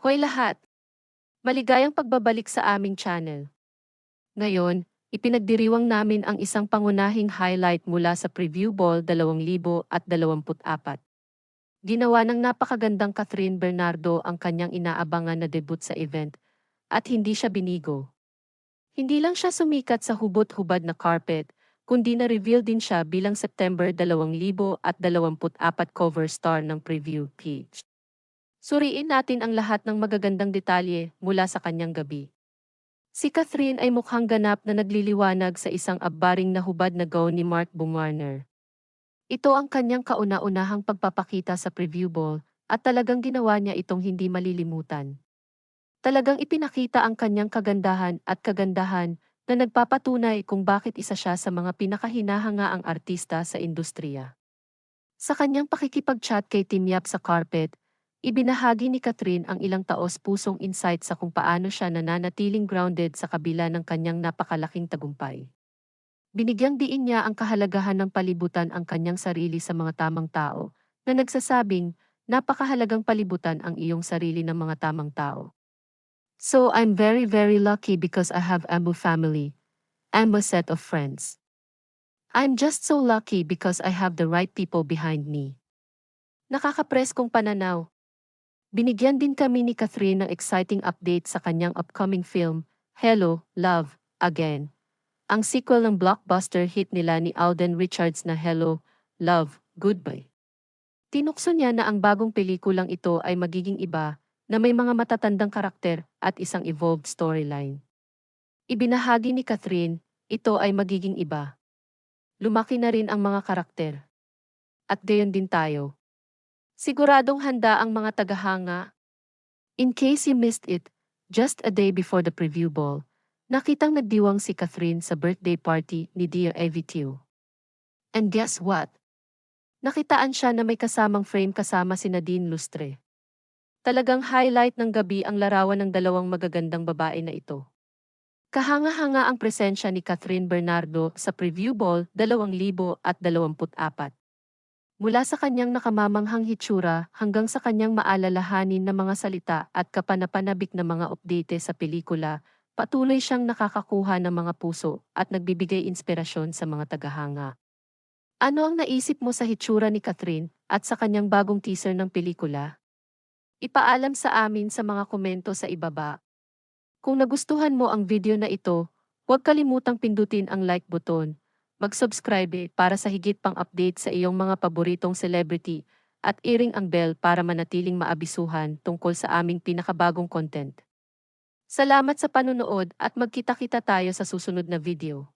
Hoy lahat! Maligayang pagbabalik sa aming channel. Ngayon, ipinagdiriwang namin ang isang pangunahing highlight mula sa Preview Ball 2024. Ginawa ng napakagandang Catherine Bernardo ang kanyang inaabangan na debut sa event, at hindi siya binigo. Hindi lang siya sumikat sa hubot-hubad na carpet, kundi na-reveal din siya bilang September 2024 cover star ng preview page. Suriin natin ang lahat ng magagandang detalye mula sa kanyang gabi. Si Catherine ay mukhang ganap na nagliliwanag sa isang abbaring na hubad na gown ni Mark Bumwarner. Ito ang kanyang kauna-unahang pagpapakita sa preview ball at talagang ginawa niya itong hindi malilimutan. Talagang ipinakita ang kanyang kagandahan at kagandahan na nagpapatunay kung bakit isa siya sa mga pinakahinahangaang artista sa industriya. Sa kanyang pakikipag-chat kay Tim Yap sa carpet, Ibinahagi ni Catherine ang ilang taos-pusong insight sa kung paano siya nananatiling grounded sa kabila ng kanyang napakalaking tagumpay. Binigyang diin niya ang kahalagahan ng palibutan ang kanyang sarili sa mga tamang tao, na nagsasabing, napakahalagang palibutan ang iyong sarili ng mga tamang tao. So I'm very very lucky because I have Ambu family, Ambu set of friends. I'm just so lucky because I have the right people behind me. Nakakapres kong pananaw, Binigyan din kami ni Catherine ng exciting update sa kanyang upcoming film, Hello, Love, Again. Ang sequel ng blockbuster hit nila ni Alden Richards na Hello, Love, Goodbye. Tinukso niya na ang bagong pelikulang ito ay magiging iba, na may mga matatandang karakter at isang evolved storyline. Ibinahagi ni Catherine, ito ay magiging iba. Lumaki na rin ang mga karakter. At gayon din tayo. Siguradong handa ang mga tagahanga. In case you missed it, just a day before the preview ball, nakitang nagdiwang si Catherine sa birthday party ni Dear Evitio. And guess what? Nakitaan siya na may kasamang frame kasama si Nadine Lustre. Talagang highlight ng gabi ang larawan ng dalawang magagandang babae na ito. Kahanga-hanga ang presensya ni Catherine Bernardo sa preview ball 2024. Mula sa kanyang nakamamanghang hitsura hanggang sa kanyang maalalahanin na mga salita at kapanapanabik na mga update sa pelikula, patuloy siyang nakakakuha ng mga puso at nagbibigay inspirasyon sa mga tagahanga. Ano ang naisip mo sa hitsura ni Catherine at sa kanyang bagong teaser ng pelikula? Ipaalam sa amin sa mga komento sa ibaba. Kung nagustuhan mo ang video na ito, huwag kalimutang pindutin ang like button mag-subscribe para sa higit pang update sa iyong mga paboritong celebrity at iring ang bell para manatiling maabisuhan tungkol sa aming pinakabagong content. Salamat sa panunood at magkita-kita tayo sa susunod na video.